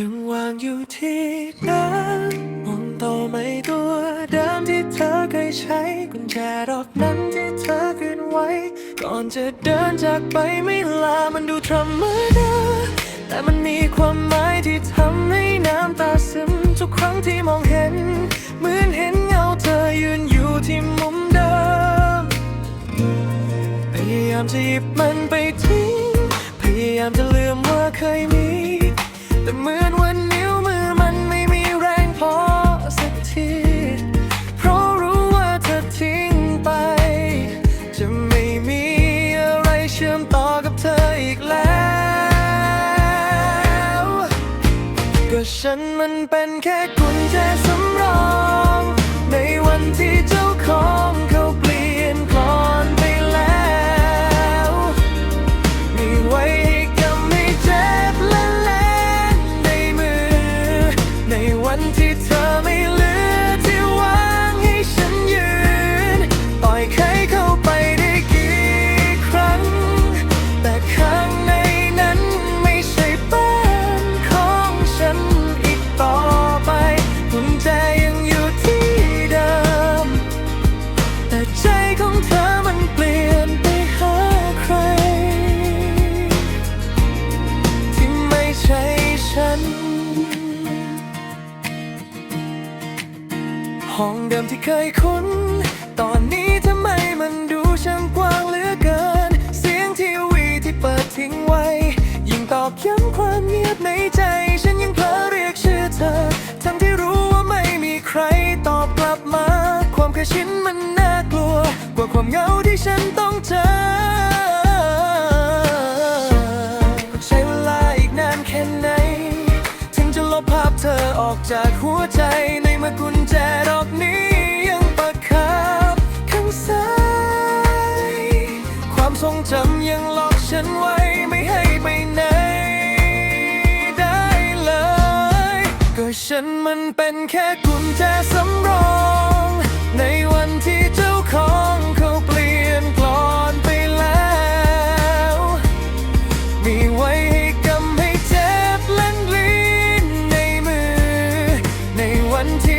ยังวางอยู่ที่เดิมมองต่อไม่ตัวเดิมที่เธอเคยใช้กุญแจดอกนั้นที่เธอคืนไว้ ก่อนจะเดินจากไปไม่ลามันดูธรรมดาแต่มันมีความหมายที่ทำให้น้ำตาซึมทุกครั้งที่มองเห็น เหมือนเห็นเงาเธอยืนอยู่ที่มุมเดิมพยายามจะหยิบมันไปทิ้งพยายามจะลืมว่าเคยมี แต่เหมือนวันนิ้วมือมันไม่มีแรงพอสักที เพราะรู้ว่าเธอทิ้งไป จะไม่มีอะไรเชื่อมต่อกับเธออีกแล้ว ก็ฉันมันเป็นแค่กุญแจสำรอง ในวันที่เจ้าของเขาเปลี่ยน ห้องเดิมที่เคยคุ้น ตอนนี้ทำไมมันดูช่างกว้างเหลือเกิน เสียงทีวีที่เปิดทิ้งไว้ ยิ่งตอกย้ำความเงียบในใจ ฉันยังเผลอเรียกชื่อเธอ ทั้งที่รู้ว่าไม่มีใครตอบกลับมา ความเคยชินมันน่ากลัว กว่าความเหงาที่ฉันต้องเจอ ออกจากหัวใจในมื่อกุญแจดอกนี้ยังประคับข้างซ้าย ความทรงจำยังหลอกฉันไว้ไม่ให้ไปไหนได้เลย ก็ฉันมันเป็นแค่กุญแจสำรอง one two